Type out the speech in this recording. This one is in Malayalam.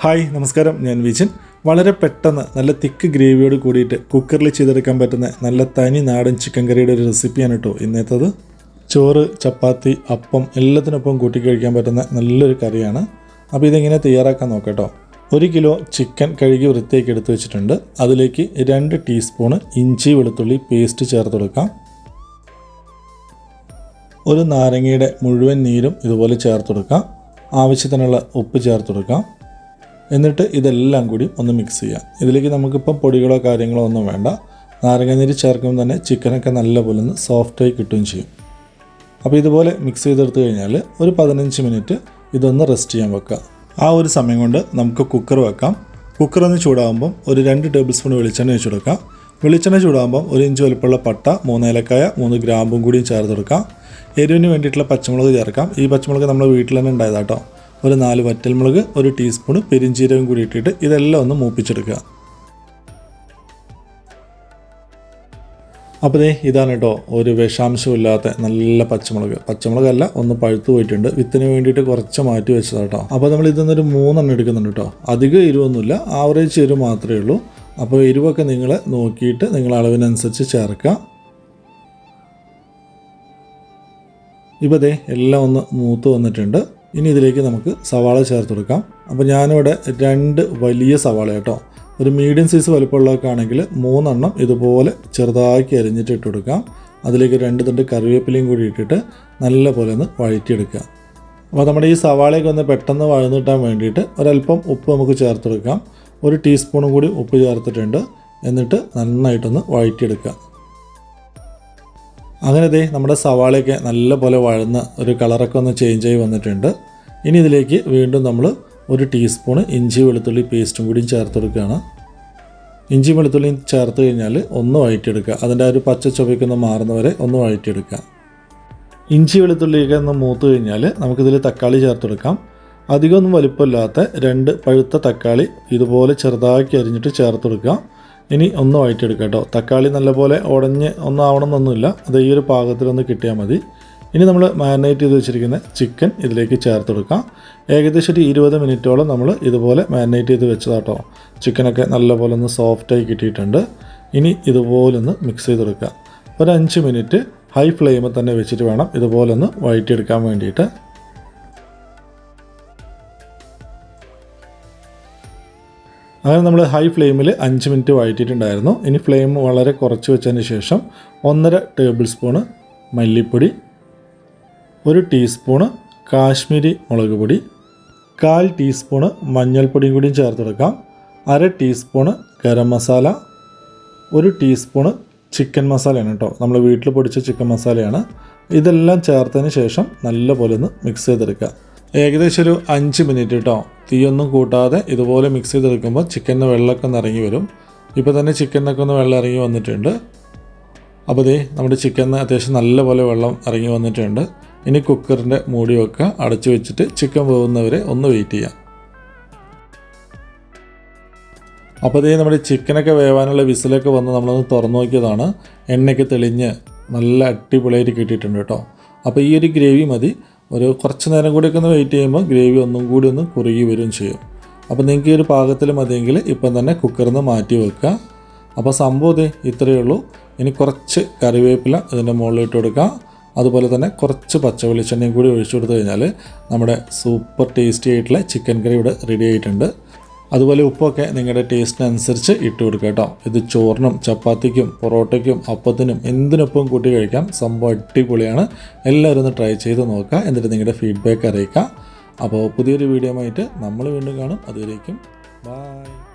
ഹായ് നമസ്കാരം. ഞാൻ വിജിൻ വളരെ പെട്ടെന്ന് നല്ല തിക്ക് ഗ്രേവിയോട് കൂടിയിട്ട് കുക്കറിൽ ചെയ്തെടുക്കാൻ പറ്റുന്ന നല്ല തനി നാടൻ ചിക്കൻ കറിയുടെ ഒരു റെസിപ്പിയാണ് കേട്ടോ ഇന്നത്തേത്. ചോറ് ചപ്പാത്തി അപ്പം എല്ലാത്തിനൊപ്പം കൂട്ടി കഴിക്കാൻ പറ്റുന്ന നല്ലൊരു കറിയാണ്. അപ്പോൾ ഇതെങ്ങനെ തയ്യാറാക്കാൻ നോക്കട്ടോ ഒരു കിലോ ചിക്കൻ കഴുകി വൃത്തിയാക്കി എടുത്ത് വെച്ചിട്ടുണ്ട്. അതിലേക്ക് രണ്ട് ടീസ്പൂണ് ഇഞ്ചി വെളുത്തുള്ളി പേസ്റ്റ് ചേർത്ത് കൊടുക്കാം. ഒരു നാരങ്ങയുടെ മുഴുവൻ നീരും ഇതുപോലെ ചേർത്ത് കൊടുക്കാം. ആവശ്യത്തിനുള്ള ഉപ്പ് ചേർത്ത് കൊടുക്കാം. എന്നിട്ട് ഇതെല്ലാം കൂടി ഒന്ന് മിക്സ് ചെയ്യാം. ഇതിലേക്ക് നമുക്കിപ്പം പൊടികളോ കാര്യങ്ങളോ ഒന്നും വേണ്ട. നാരങ്ങാനീര് ചേർക്കുമ്പോൾ തന്നെ ചിക്കനൊക്കെ നല്ലപോലെ ഒന്ന് സോഫ്റ്റായി കിട്ടുകയും ചെയ്യും. അപ്പോൾ ഇതുപോലെ മിക്സ് ചെയ്തെടുത്ത് കഴിഞ്ഞാൽ ഒരു പതിനഞ്ച് മിനിറ്റ് ഇതൊന്ന് റെസ്റ്റ് ചെയ്യാൻ വെക്കുക. ആ ഒരു സമയം കൊണ്ട് നമുക്ക് കുക്കർ വെക്കാം. കുക്കർ ഒന്ന് ചൂടാകുമ്പം ഒരു രണ്ട് ടേബിൾ സ്പൂൺ വെളിച്ചെണ്ണ വെച്ച് കൊടുക്കാം വെളിച്ചെണ്ണ ചൂടാകുമ്പം ഒരു ഇഞ്ച് വലുപ്പമുള്ള പട്ട മൂന്ന് ഏലക്കായ മൂന്ന് ഗ്രാമ്പും കൂടിയും ചേർത്ത് കൊടുക്കാം എരിവിന് വേണ്ടിയിട്ടുള്ള പച്ചമുളക് ചേർക്കാം. ഈ പച്ചമുളക് നമ്മൾ വീട്ടിൽ തന്നെ ഉണ്ടായതാട്ടോ. ഒരു നാല് വറ്റൽമുളക് ഒരു ടീസ്പൂൺ പെരിഞ്ചീരകം കൂടി ഇട്ടിട്ട് ഇതെല്ലാം ഒന്ന് മൂപ്പിച്ചെടുക്കുക. അപ്പോൾ ദേ ഇതാണ് കേട്ടോ ഒരു വിഷാംശമില്ലാത്ത നല്ല പച്ചമുളക്. പച്ചമുളകല്ല ഒന്ന് പഴുത്തു പോയിട്ടുണ്ട്. വിത്തിന് വേണ്ടിയിട്ട് കുറച്ച് മാറ്റി വെച്ചതാണ് കേട്ടോ. അപ്പോൾ നമ്മൾ ഇതിൽ നിന്നൊരു മൂന്നെണ്ണം എടുക്കുന്നുണ്ട് കേട്ടോ. അധികം എരിവൊന്നുമില്ല ആവറേജ് എരിവ് മാത്രമേ ഉള്ളൂ. അപ്പോൾ എരിവൊക്കെ നിങ്ങൾ നോക്കിയിട്ട് നിങ്ങൾ അളവിനനുസരിച്ച് ചേർക്കുക. ഇപ്പോൾ ദേ എല്ലാം ഒന്ന് മൂത്ത് വന്നിട്ടുണ്ട്. ഇനി ഇതിലേക്ക് നമുക്ക് സവാള ചേർത്ത് കൊടുക്കാം. അപ്പോൾ ഞാനിവിടെ രണ്ട് വലിയ സവാള കേട്ടോ. ഒരു മീഡിയം സൈസ് വലുപ്പമുള്ളതൊക്കെ ആണെങ്കിൽ മൂന്നെണ്ണം ഇതുപോലെ ചെറുതാക്കി അരിഞ്ഞിട്ട് ഇട്ട് കൊടുക്കാം. അതിലേക്ക് രണ്ട് തണ്ട് കറിവേപ്പിലയും കൂടി ഇട്ടിട്ട് നല്ല പോലെ ഒന്ന് വഴറ്റിയെടുക്കുക. അപ്പോൾ നമ്മുടെ ഈ സവാളയൊക്കെ ഒന്ന് പെട്ടെന്ന് വഴന്നു കിട്ടാൻ വേണ്ടിയിട്ട് ഒരല്പം ഉപ്പ് നമുക്ക് ചേർത്ത് കൊടുക്കാം. ഒരു ടീസ്പൂണും കൂടി ഉപ്പ് ചേർത്തിട്ടുണ്ട്. എന്നിട്ട് നന്നായിട്ടൊന്ന് വഴറ്റിയെടുക്കുക. അങ്ങനെ ദേ നമ്മുടെ സവാളയൊക്കെ നല്ല പോലെ വഴന്ന് ഒരു കളറൊക്കെ ഒന്ന് ചേഞ്ച് ആയി വന്നിട്ടുണ്ട്. ഇനി ഇതിലേക്ക് വീണ്ടും നമ്മൾ ഒരു ടീസ്പൂണ് ഇഞ്ചി വെളുത്തുള്ളി പേസ്റ്റും കൂടി ചേർത്ത് കൊടുക്കുകയാണ്. ഇഞ്ചി വെളുത്തുള്ളിയും ചേർത്ത് കഴിഞ്ഞാൽ ഒന്ന് വഴറ്റിയെടുക്കുക. അതിന്റെ ആ ഒരു പച്ച ചുവയ്ക്കൊന്ന് മാറുന്നവരെ ഒന്ന് വഴറ്റിയെടുക്കുക. ഇഞ്ചി വെളുത്തുള്ളിയൊക്കെ ഒന്ന് മൂത്ത് കഴിഞ്ഞാൽ നമുക്കിതിൽ തക്കാളി ചേർത്ത് കൊടുക്കാം. അധികമൊന്നും വലുപ്പമില്ലാത്ത രണ്ട് പഴുത്ത തക്കാളി ഇതുപോലെ ചെറുതാക്കി അരിഞ്ഞിട്ട് ചേർത്ത് കൊടുക്കുക. ഇനി ഒന്ന് വഴറ്റിയെടുക്കുക കേട്ടോ തക്കാളി നല്ലപോലെ ഉടഞ്ഞ് ഒന്നാവണമെന്നൊന്നുമില്ല അത് ഈ ഒരു പാകത്തിലൊന്ന് കിട്ടിയാൽ മതി. ഇനി നമ്മൾ മാരിനേറ്റ് ചെയ്ത് വെച്ചിരിക്കുന്ന ചിക്കൻ ഇതിലേക്ക് ചേർത്ത് കൊടുക്കാം. ഏകദേശം ഒരു ഇരുപത് മിനിറ്റോളം നമ്മൾ ഇതുപോലെ മാരിനേറ്റ് ചെയ്ത് വെച്ചതാട്ടോ ചിക്കനൊക്കെ നല്ലപോലെ ഒന്ന് സോഫ്റ്റായി കിട്ടിയിട്ടുണ്ട്. ഇനി ഇതുപോലെ ഒന്ന് മിക്സ് ചെയ്ത് കൊടുക്കുക ഒരു അഞ്ച് മിനിറ്റ് ഹൈ ഫ്ലെയിമിൽ തന്നെ വെച്ചിട്ട് വേണം ഇതുപോലെ ഒന്ന് വഴറ്റിയെടുക്കാൻ വേണ്ടിയിട്ട്. അങ്ങനെ നമ്മൾ ഹൈ ഫ്ലെയിമിൽ അഞ്ച് മിനിറ്റ് വഴറ്റിയിട്ടുണ്ടായിരുന്നു. ഇനി ഫ്ലെയിം വളരെ കുറച്ച് വെച്ചതിന് ശേഷം ഒന്നര ടേബിൾ സ്പൂണ് മല്ലിപ്പൊടി ഒരു ടീസ്പൂണ് കാശ്മീരി മുളക് പൊടി കാൽ ടീസ്പൂണ് മഞ്ഞൾപ്പൊടിയും കൂടിയും ചേർത്ത് കൊടുക്കാം. അര ടീസ്പൂണ് ഗരം മസാല ഒരു ടീസ്പൂണ് ചിക്കൻ മസാലയാണ് കേട്ടോ. നമ്മൾ വീട്ടിൽ പൊടിച്ച ചിക്കൻ മസാലയാണ് ഇതെല്ലാം ചേർത്തതിന് ശേഷം നല്ലപോലെ ഒന്ന് മിക്സ് ചെയ്തെടുക്കുക. ഏകദേശം ഒരു അഞ്ച് മിനിറ്റ് കേട്ടോ. തീയൊന്നും കൂട്ടാതെ ഇതുപോലെ മിക്സ് ചെയ്തെടുക്കുമ്പോൾ ചിക്കന്റെ വെള്ളമൊക്കെ ഒന്ന് ഇറങ്ങി വരും. ഇപ്പോൾ തന്നെ ചിക്കനൊക്കെ ഒന്ന് വെള്ളം ഇറങ്ങി വന്നിട്ടുണ്ട്. അപ്പോൾ ദേ നമ്മുടെ ചിക്കൻ അത്യാവശ്യം നല്ലപോലെ വെള്ളം ഇറങ്ങി വന്നിട്ടുണ്ട്. ഇനി കുക്കറിന്റെ മൂടിയൊക്കെ അടച്ചു വെച്ചിട്ട് ചിക്കൻ പോകുന്നവരെ ഒന്ന് വെയിറ്റ് ചെയ്യാം. അപ്പോൾ ഇതേ നമ്മുടെ ചിക്കനൊക്കെ വേവാനുള്ള വിസിലൊക്കെ വന്ന് നമ്മളൊന്ന് തുറന്നു നോക്കിയതാണ്. എണ്ണയൊക്കെ തെളിഞ്ഞ് നല്ല അടിപൊളിയായിട്ട് കിട്ടിയിട്ടുണ്ട് കേട്ടോ. അപ്പോൾ ഈ ഒരു ഗ്രേവി മതി. ഒരു കുറച്ച് നേരം കൂടിയൊക്കെ ഒന്ന് വെയിറ്റ് ചെയ്യുമ്പോൾ ഗ്രേവി ഒന്നും കൂടി ഒന്ന് കുറുകി വരും ചെയ്യും. അപ്പോൾ നിങ്ങൾക്ക് ഈ ഒരു പാകത്തിൽ മതിയെങ്കിൽ ഇപ്പം തന്നെ കുക്കറിൽ നിന്ന് മാറ്റി വെക്കുക. അപ്പോൾ സംഭവം ഇതേ ഇത്രയേ ഉള്ളൂ. ഇനി കുറച്ച് കറിവേപ്പില ഇതിന്റെ മുകളിൽ ഇട്ട് കൊടുക്കുക. അതുപോലെ തന്നെ കുറച്ച് പച്ച വെളിച്ചെണ്ണയും കൂടി ഒഴിച്ചു കൊടുത്തു കഴിഞ്ഞാൽ നമ്മുടെ സൂപ്പർ ടേസ്റ്റി ആയിട്ടുള്ള ചിക്കൻ കറി ഇവിടെ റെഡി ആയിട്ടുണ്ട്. അതുപോലെ ഉപ്പൊക്കെ നിങ്ങളുടെ ടേസ്റ്റിനനുസരിച്ച് ഇട്ട് കൊടുക്കുക കേട്ടോ. ഇത് ചോറിനും ചപ്പാത്തിക്കും പൊറോട്ടയ്ക്കും അപ്പത്തിനും എന്തിനൊപ്പം കൂട്ടി കഴിക്കാം സംഭവം അടിപൊളിയാണ്. എല്ലാവരും ഒന്ന് ട്രൈ ചെയ്ത് നോക്കുക എന്നിട്ട് നിങ്ങളുടെ ഫീഡ്ബാക്ക് അറിയിക്കുക. അപ്പോൾ പുതിയൊരു വീഡിയോ ആയിട്ട് നമ്മൾ വീണ്ടും കാണും. അതുവരേക്കും ബൈ